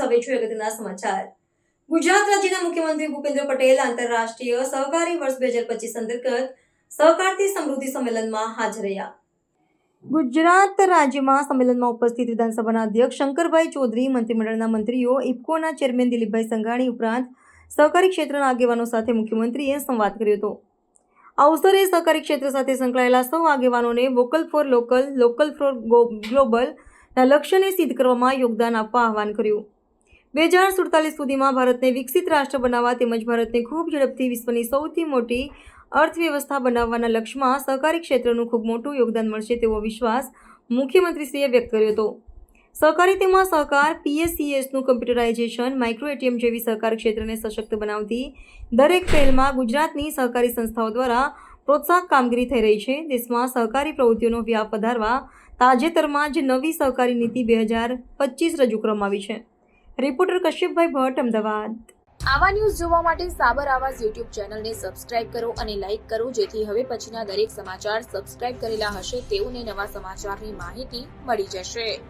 હવે છું અગત્યના સમાચાર. ગુજરાત રાજ્યના મુખ્યમંત્રી ભૂપેન્દ્ર પટેલ આંતરરાષ્ટ્રીય સહકારી વર્ષ બે હજાર પચીસ અંતર્ગત સહકારથી સમૃદ્ધિ સંમેલનમાં હાજર રહ્યા. ગુજરાત રાજ્યમાં સંમેલનમાં ઉપસ્થિત વિધાનસભાના અધ્યક્ષ શંકરભાઈ ચૌધરી, મંત્રીમંડળના મંત્રીઓ, ઇફકોના ચેરમેન દિલીપભાઈ સંઘાણી ઉપરાંત સહકારી ક્ષેત્રના આગેવાનો સાથે મુખ્યમંત્રીએ સંવાદ કર્યો હતો. આ અવસરે સહકારી ક્ષેત્ર સાથે સંકળાયેલા સૌ આગેવાનોને vocal for local local for global ના લક્ષ્યને સિદ્ધ કરવામાં યોગદાન આપવા આહવાન કર્યું. બે હજાર સુડતાલીસ સુધીમાં ભારતને વિકસિત રાષ્ટ્ર બનાવવા તેમજ ભારતને ખૂબ ઝડપથી વિશ્વની સૌથી મોટી અર્થવ્યવસ્થા બનાવવાના લક્ષ્યમાં સહકારી ક્ષેત્રનું ખૂબ મોટું યોગદાન મળશે તેવો વિશ્વાસ મુખ્યમંત્રીશ્રીએ વ્યક્ત કર્યો હતો. સહકારી તેમાં સહકાર, પીએસસીએસનું કમ્પ્યુટરાઇઝેશન, માઇક્રો એટીએમ જેવી સહકાર ક્ષેત્રને સશક્ત બનાવતી દરેક પહેલમાં ગુજરાતની સહકારી સંસ્થાઓ દ્વારા પ્રોત્સાહક કામગીરી થઈ રહી છે. દેશમાં સહકારી પ્રવૃત્તિઓનો વ્યાપ વધારવા તાજેતરમાં જ નવી સહકારી નીતિ બે હજાર પચીસ રજૂ કરવામાં આવી છે. રિપોર્ટર કશ્યપભાઈ ભટ્ટ, અમદાવાદ. આવા ન્યૂઝ જોવા માટે સાબર આવાજ યુટ્યુબ ચેનલને સબસ્ક્રાઇબ કરો અને લાઇક કરો, જેથી હવે પછીના દરેક સમાચાર સબસ્ક્રાઇબ કરેલા હશે તેઓને નવા સમાચારની માહિતી મળી જશે.